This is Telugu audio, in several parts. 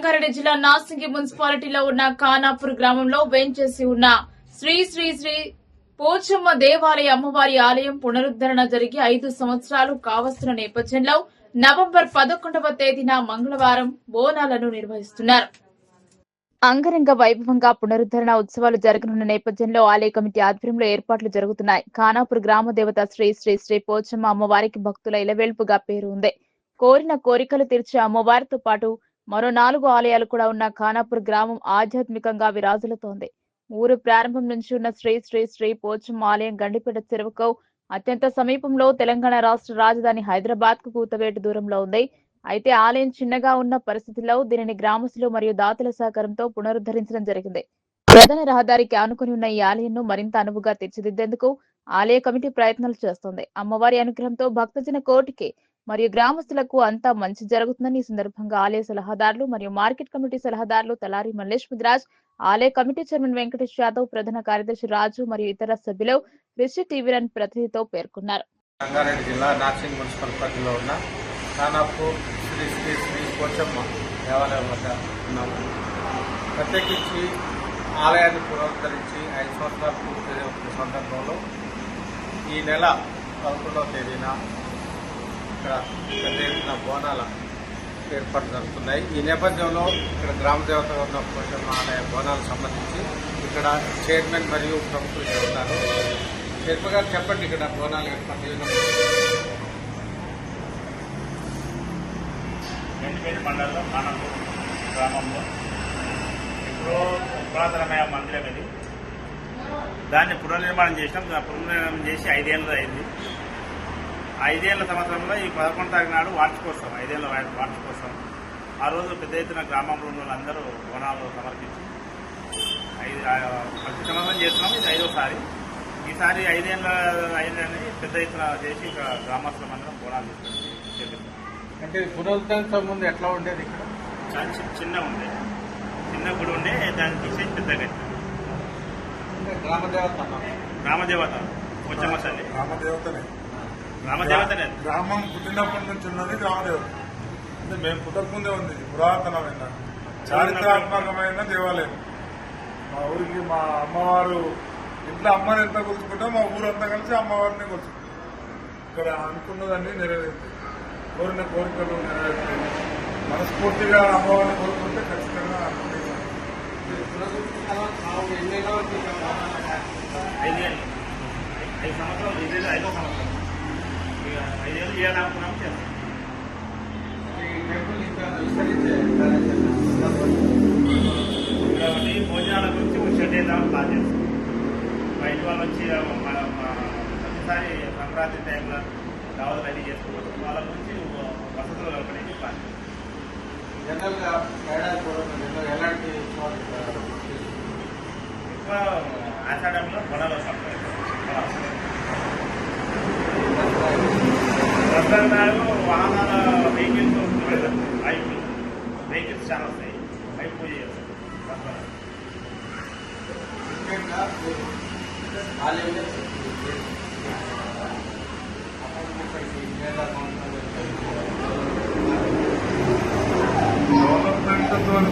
రంగారెడ్డి జిల్లా నాసింగి మున్సిపాలిటీలో ఉన్న ఖానాపూర్ గ్రామంలో వేంచేసి ఉన్న శ్రీ శ్రీ శ్రీ పోచమ్మ దేవాలయ అమ్మవారి ఆలయం పునరుద్దరణ జరిగి ఐదు సంవత్సరాలు కావస్తున్న నేపథ్యంలో నవంబర్ పదకొండవ తేదీన మంగళవారం బోనాలను నిర్వహిస్తున్నారు. అంగరంగ వైభవంగా పునరుద్ధరణ ఉత్సవాలు జరగనున్న నేపథ్యంలో ఆలయ కమిటీ ఆధ్వర్యంలో ఏర్పాట్లు జరుగుతున్నాయి. ఖానాపూర్ గ్రామ దేవత శ్రీ శ్రీ శ్రీ పోచమ్మ అమ్మవారికి భక్తుల ఇలవేల్పుగా పేరు ఉంది. కోరిన కోరికలు తీర్చే అమ్మవారితో పాటు మరో నాలుగు ఆలయాలు కూడా ఉన్న ఖానాపూర్ గ్రామం ఆధ్యాత్మికంగా విరాజులుతోంది. ఊరు ప్రారంభం నుంచి ఉన్న శ్రీ శ్రీ శ్రీ పోచమ్మ ఆలయం గండిపేట చెరువుకు అత్యంత సమీపంలో తెలంగాణ రాష్ట్ర రాజధాని హైదరాబాద్కు కూతవేటు దూరంలో ఉంది. అయితే ఆలయం చిన్నగా ఉన్న పరిస్థితుల్లో దీనిని గ్రామస్తులు మరియు దాతల సహకారంతో పునరుద్ధరించడం జరిగింది. ప్రధాన రహదారికి ఆనుకుని ఉన్న ఈ ఆలయంను మరింత అనువుగా తీర్చిదిద్దేందుకు ఆలయ కమిటీ ప్రయత్నాలు చేస్తోంది. అమ్మవారి అనుగ్రహంతో భక్తజన కోటికి మరియు గ్రామస్తులకు అంతా మంచి జరుగుతుందని ఈ సందర్భంగా ఆలయ సలహాదారులు మరియు మార్కెట్ కమిటీ సలహాదారులు తలారి మల్లేష్ ముద్రాజ్ ఆలయ కమిటీ చైర్మన్ వెంకటేష్ యాదవ్ ప్రధాన కార్యదర్శి రాజు మరియు ఇతర సభ్యులు రిషి టీవీ రన్ ప్రతినిధితో పేర్కొన్నారు. రంగారెడ్డి జిల్లా నార్సింగ్ మున్సిపల్ పరిధిలో ఉన్న ఖానాపూర్ శ్రీ శ్రీ శ్రీ కోచమ్మ దేవాలయం వద్ద ఉన్నాము. ప్రత్యేకించి ఆలయాన్ని పునరుద్ధరించి ఐదు సంవత్సరాలు పూర్తి సందర్భంలో ఈ నెల పదకొండవ తేదీన ఇక్కడ పెద్ద ఎత్తున బోనాల ఏర్పాటు జరుగుతున్నాయి. ఈ నేపథ్యంలో ఇక్కడ గ్రామ దేవత ఉన్న పోషమ్మ ఆలయ బోనాలకు సంబంధించి ఇక్కడ చైర్మన్ మరియు ప్రముఖులు ఇక్కడ ఉన్నారు. చైర్మన్ గారు చెప్పండి ఇక్కడ బోనాలు ఏర్పాటు చేయడం మండలం మండలంలో ఖానాపూర్ గ్రామంలో. ఇప్పుడు పురాతనమైన మందిరం ఇది. దాన్ని పునర్నిర్మాణం చేసినాం. పునర్నిర్మాణం చేసి ఐదేళ్ళు అయింది. ఐదేళ్ళ సంవత్సరంలో ఈ పదకొండు తారీఖు నాడు వార్షికోత్సవం ఐదేళ్ళ వార్షికోత్సవం. ఆ రోజు పెద్ద ఎత్తున గ్రామంలో ఉన్న వాళ్ళందరూ బోనాలు సమర్పించి ఐదు ప్రతి సంవత్సరం చేస్తున్నాం ఇది ఐదోసారి. ఈసారి ఐదేళ్ళ అయిందని పెద్ద ఎత్తున చేసి ఇక్కడ గ్రామస్తులందరం బోనాలు తీసుకొని చేపిస్తాం అంటే పునరుద్ధరించక ముందు ఎట్లా ఉండేది ఇక్కడ? చాలా చి- చిన్న ఉంది చిన్న గుడి ఉండే దాన్ని తీసేసి పెద్ద కట్టాం అంటే గ్రామ దేవత అన్నాం రామదేవత కొంచెం తల్లి గ్రామదేవతనే. రామదేవతనే గ్రామం పుట్టినప్పటి నుంచి ఉన్నది గ్రామదేవత అంటే మేము పుట్టకముందే ఉంది పురాతనమైన చారిత్రాత్మకమైన దేవాలయం. మా ఊరికి మా అమ్మవారు ఇంట్లో అమ్మని ఎంత కొలుచుకుంటాం మా ఊరంతా కలిసి అమ్మవారిని కొలుచుకుంటాం. ఇక్కడ అనుకున్నదన్నీ నెరవేరుతాయి. కోరిన కోరికలు నెరవేరుతాయి. మనస్ఫూర్తిగా అమ్మవారిని కోరుకుంటే ఖచ్చితంగా అనుకుంటాం ఐదు సంవత్సరాలు? ఐదు ఐదో సంవత్సరం ఐదేళ్ళు చేయాలనుకున్నాం చేస్తాం కాబట్టి భోజనాల గురించి షెడ్ వేద్దామని ప్లాన్ చేస్తాం మా వాళ్ళు వచ్చి ప్రతిసారి సంక్రాంతి టైంలో దావతలు రెడీ చేసుకుంటాం వాళ్ళ గురించి వసతులు కలపడానికి ప్లాన్ చేస్తాం జనరల్ ఏడాది పూర్వం ఎలాంటి ఎక్కువ ఆషాఢంలో పొలాలు వస్తాం రసాయనాలు వాహనాల వెహికల్స్ వస్తున్నాయి. కదా బైక్ వెహికల్స్ చాలా వస్తాయి బైక్ పూజ చేస్తాం రసాయనాలు.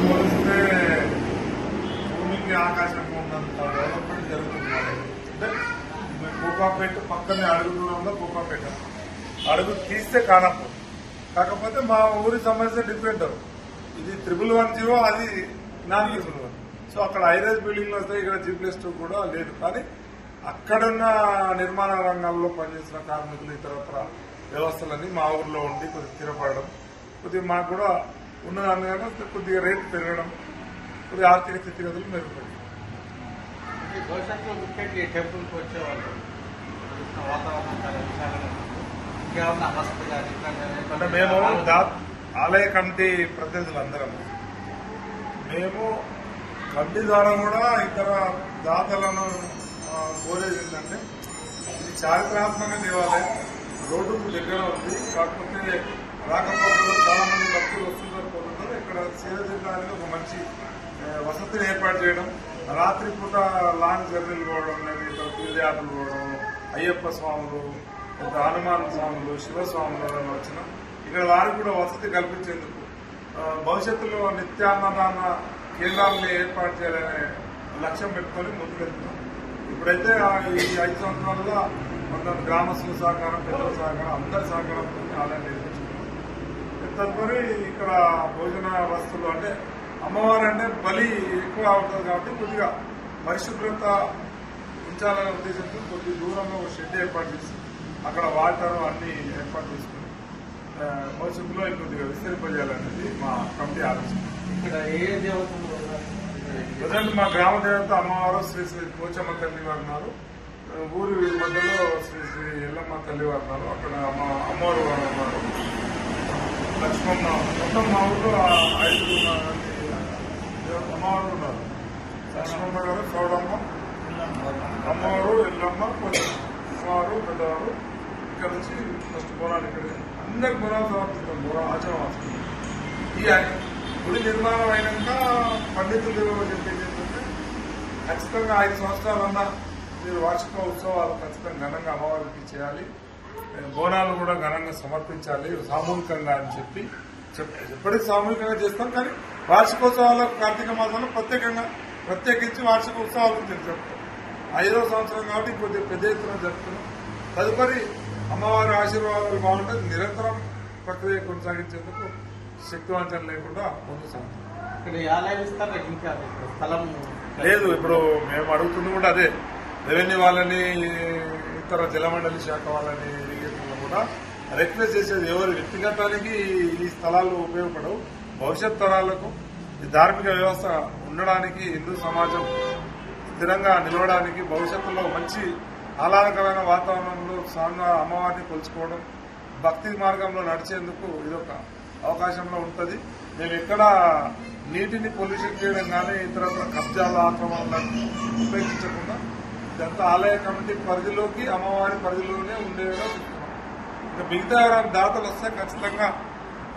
పోలిస్తే భూమికి ఆకాశం ఉన్నంత డెవలప్మెంట్ జరుగుతుంది. అంటే కోకాపేట పక్కనే అడుగు దూరంలో కోకాపేట. అడుగు తీస్తే కానప్పుడు. కాకపోతే మా ఊరి సమస్య డిఫరెంట్ ఇది త్రిబుల్ వన్ జీవో అది నాన్ త్రిబుల్ వన్. సో అక్కడ హైరేజ్ బిల్డింగ్లు వస్తాయి ఇక్కడ జీ ప్లస్ టూ కూడా లేదు. కానీ అక్కడున్న నిర్మాణ రంగాల్లో పనిచేసిన కార్మికులు ఇతరత్ర వ్యవస్థలన్నీ మా ఊర్లో ఉండి కొద్దిగా స్థిరపడడం కొద్దిగా మాకు కూడా ఉన్న దానికన్నా కొద్దిగా రేట్ పెరగడం కొద్దిగా ఆర్థిక స్థితిగతులు మెరుగుపడి భవిష్యత్తులో టెంపుల్కి వచ్చేవాళ్ళు వాతావరణం చాలా విశాలంగా ఉంది. ఇంకేమన్నా వసతి కానీ ఇట్లాంటి అంటే మేము దా- ఆలయ కమిటీ ప్రతినిధులు అందరం మేము కమిటీ ద్వారా కూడా ఇతర దాతలను కోరేది ఏంటంటే ఇది చారిత్రాత్మక దేవాలయం. రోడ్డుకు దగ్గర ఉంది. కాకపోతే రాకపోకలు చాలా మంది భక్తులు వస్తున్నారు పోతున్నారు ఇక్కడ సేవ చేయడానికి ఒక మంచి వసతిని ఏర్పాటు చేయడం. రాత్రి పూట లాంగ్ జర్నీలు పోవడం లేదా తీర్థయాత్రలు పోవడం అయ్యప్ప స్వాములు ఒక హనుమాన్ స్వాములు శివస్వాములు వచ్చిన ఇక్కడ వారికి కూడా వసతి కల్పించేందుకు భవిష్యత్తులో నిత్యాన్నదాన కేంద్రాలని ఏర్పాటు చేయాలనే లక్ష్యం పెట్టుకొని ముందుకెళ్తున్నాం. ఇప్పుడైతే ఈ ఐదు సంవత్సరాలుగా కొందరు గ్రామస్తుల సహకారం పెద్దల సహకారం అందరి సహకారంతో ఆలయం నిర్మించుకున్నాం తదుపరి ఇక్కడ భోజన వస్తువులు అంటే అమ్మవారు అంటే బలి ఎక్కువ అవుతుంది కాబట్టి కొద్దిగా పరిశుభ్రత ఉంచాలనే ఉద్దేశంతో కొద్ది దూరంలో ఒక షెడ్ ఏర్పాటు చేసి అక్కడ వాటర్ అన్ని ఏర్పాటు చేసుకుని భవిష్యత్తులో ఇంకొద్దిగా విస్తరింపజేయాలనేది మా కమిటీ ఆలోచన. ఇక్కడ ఏ? ప్రజెంట్ మా గ్రామ దేవత అమ్మవారు శ్రీ శ్రీ పోచమ్మ తల్లి వారు ఉన్నారు. ఊరి మధ్యలో శ్రీ శ్రీ ఎల్లమ్మ తల్లి వారు ఉన్నారు. అక్కడ అమ్మ అమ్మవారు వారు ఉన్నారు. లక్ష్మమ్మ మొత్తం మా ఊళ్ళో ఆ ఐదు అమ్మవారు ఉన్నారు. లక్ష్మమ్మ గారు చౌడమ్మ అమ్మవారు ఎల్లమ్మ పోచమ్మ. అమ్మవారు పెద్దవారు. ఇక్కడ నుంచి ఫస్ట్ బోనాలు ఇక్కడ అందరికి బోనాలు సమర్పిస్తాం బోనా ఆచరణ ఈ గుడి నిర్మాణం అయినాక పండితులు చెప్పేది ఏంటంటే ఖచ్చితంగా ఐదు సంవత్సరాలన్నా మీరు వార్షిక ఉత్సవాలు ఖచ్చితంగా ఘనంగా అమ్మవారికి చేయాలి. బోనాలు కూడా ఘనంగా సమర్పించాలి సామూహికంగా అని చెప్పి ఎప్పటికీ సామూహికంగా చేస్తాం కానీ వార్షికోత్సవాల కార్తీక మాసంలో ప్రత్యేకంగా ప్రత్యేకించి వార్షిక ఉత్సవాలు చెప్తాం ఐదో సంవత్సరం కాబట్టి కొద్దిగా పెద్ద ఎత్తున జరుపుతున్నాం. తదుపరి అమ్మవారి ఆశీర్వాదాలు బాగుంటే నిరంతరం ప్రక్రియ కొనసాగించేందుకు శక్తివంచన లేకుండా ముందు లేదు ఇప్పుడు మేము అడుగుతుంది కూడా అదే. రెవెన్యూ వాళ్ళని ఇతర జలమండలి శాఖ వాళ్ళని కూడా రిక్వెస్ట్ చేసేది ఎవరు? వ్యక్తిగతానికి ఈ స్థలాలు ఉపయోగపడవు. భవిష్యత్ తరాలకు ఈ ధార్మిక వ్యవస్థ ఉండడానికి హిందూ సమాజం స్థిరంగా నిలవడానికి భవిష్యత్తులో మంచి ఆహ్లాదకరమైన వాతావరణంలో స్వామి అమ్మవారిని కొలుచుకోవడం భక్తి మార్గంలో నడిచేందుకు ఇదొక అవకాశంలో ఉంటుంది. మేము ఎక్కడ నీటిని పొల్యూషన్ చేయడం కానీ ఇతర కబ్జాల ఆక్రమణలను ఉపేక్షించకుండా ఇదంతా ఆలయ కమిటీ పరిధిలోకి అమ్మవారి పరిధిలోనే ఉండేలా ఇంకా మిగతా దాతలు వస్తే ఖచ్చితంగా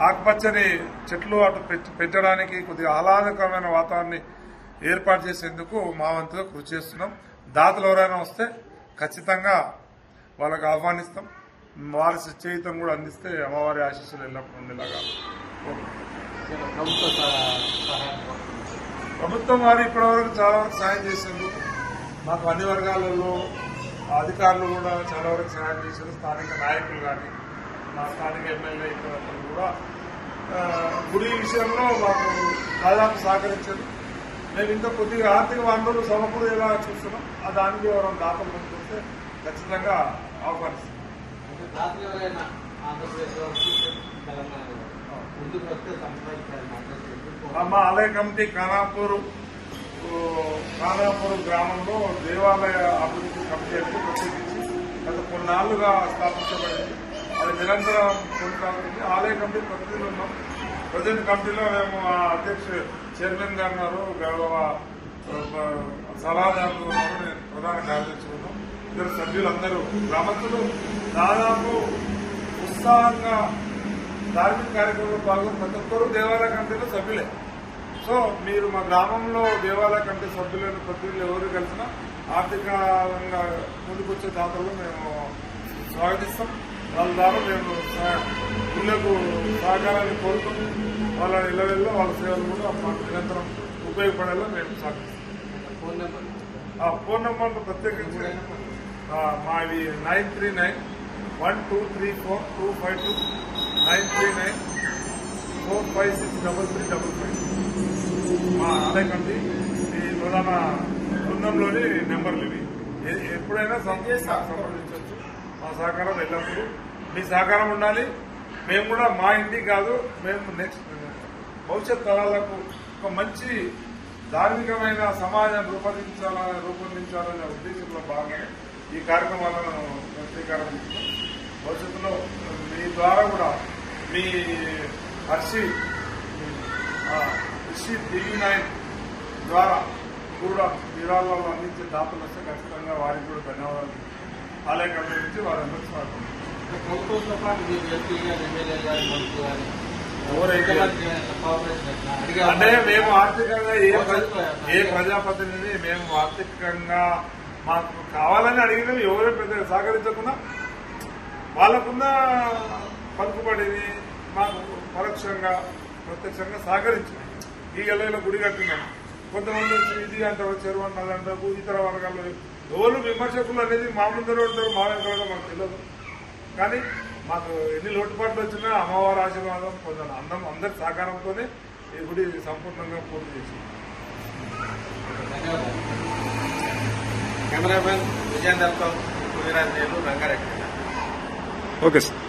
ఆకుపచ్చని చెట్లు అటు పెంచడానికి కొద్దిగా ఆహ్లాదకరమైన వాతావరణాన్ని ఏర్పాటు చేసేందుకు మా వంతుగా కృషి చేస్తున్నాం. దాతలు ఎవరైనా వస్తే ఖచ్చితంగా వాళ్ళకు ఆహ్వానిస్తాం. వారి చేయుతం కూడా అందిస్తే అమ్మవారి ఆశీస్సులు ఎల్లప్పుడూ ఉండేలాగా ప్రభుత్వ సహాయం ప్రభుత్వం వారు ఇప్పటివరకు చాలా వరకు సాయం చేశారు మాకు అన్ని వర్గాలలో అధికారులు కూడా చాలా వరకు సహాయం చేశారు స్థానిక నాయకులు కానీ మా స్థానిక ఎమ్మెల్యే కూడా గుడి విషయంలో మాకు దాదాపు సహకరించారు. మేము ఇంకా కొద్దిగా ఆర్థిక వనరులు సమకూరేలా చూస్తున్నాం. ఆ దానికి ఎవరైనా దాతలు ఖచ్చితంగా ఆహ్వానిస్తాం వస్తే సంప్రదించాలి మాట్లాడుతుంది మా ఆలయ కమిటీ ఖానాపూర్ ఖానాపూర్ గ్రామంలో దేవాలయ అభివృద్ధి కమిటీ అంటే ప్రత్యేకించి గత కొన్నాళ్ళుగా స్థాపించబడింది. అది నిరంతరం కొనసాగుతుంది. ఆలయ కమిటీ ప్రతినిధులు ఉన్నాం. ప్రజెంట్ కమిటీలో మేము ఆ అధ్యక్ష చైర్మన్ గారు ఉన్నారు గౌరవ సలహాదారులు ఉన్నారు నేను ప్రధాన కార్యదర్శి ఉన్నాం ఇద్దరు సభ్యులందరూ గ్రామస్తులు దాదాపు ఉత్సాహంగా ధార్మిక కార్యక్రమంలో పాల్గొని ప్రతి ఒక్కరూ దేవాలయ కమిటీలో సభ్యులే. సో మీరు మా గ్రామంలో దేవాలయ కమిటీ సభ్యులైన ప్రతినిధులు ఎవరు కలిసినా ఆర్థికంగా ముందుకొచ్చే దాతలు మేము స్వాగతిస్తాం. వాళ్ళ ద్వారా మేము ఇళ్ళకు సహకారాన్ని కోరుతాం వాళ్ళ ఇళ్ళలో వాళ్ళ సేవలు కూడా మాకు నిరంతరం ఉపయోగపడేలా మేము సాగిస్తాం ఫోన్ నెంబర్? ఆ ఫోన్ నంబర్ ప్రత్యేకించి మాది nine three nine one two three four two five two nine three nine four five six double three double five. మా ఆలయ కమిటీ ఈ ప్రధాన బృందంలోని నెంబర్లు ఇవి. ఎప్పుడైనా సంప్రదించవచ్చు. మా సహకారం ఎల్లప్పుడూ. మీ సహకారం ఉండాలి. మేము కూడా మా ఇంటికి కాదు మేము నెక్స్ట్ భవిష్యత్ తరాలకు ఒక మంచి ధార్మికమైన సమాజం రూపొందించాలని రూపొందించాలనే ఉద్దేశంలో భాగంగా ఈ కార్యక్రమాలను వ్యక్తీకరణ శ్రీకారం భవిష్యత్తులో మీ ద్వారా కూడా మీ హర్షి ఆ, హర్షి టీవీ నైన్ ద్వారా కూడా విరాళాలు అందించే దాతలు వస్తే ఖచ్చితంగా వారికి కూడా ధన్యవాదాలు. ఆలయ కమిటీ నుంచి వారందరూ స్వాగతం. ప్రభుత్వంతో పాటు మీరు ఎంపీ గారు మంత్రులు ఎవరైతే అంటే మేము ఆర్థికంగా ఏ ఏ ప్రజాప్రతినిధి మేము ఆర్థికంగా మాకు కావాలని అడిగిన ఎవరే పెద్ద సహకరించకుండా వాళ్ళకున్న పలుకుబడిని మాకు పరోక్షంగా ప్రత్యక్షంగా సహకరించింది ఈ ఎల్లైలో గుడి కట్టినాం. కొంతమంది వచ్చి ఇది అంటారు చెరువు అంటారు అంటారు ఇతర వర్గాల్లో ఎవరు విమర్శకులు అనేది మామూలు ఉంటారు మా మనకు మాకు తెలియదు. కానీ మాకు ఎన్ని లోటుపాట్లు వచ్చినా అమ్మవారి ఆశీర్వాదం పొందాను అందం అందరి సహకారంతోనే ఈ గుడి సంపూర్ణంగా పూర్తి చేసింది. కెమెరామెన్ విజయేందర్తో కువిరాజ్ నేను రంగారెడ్డి. Okay sir.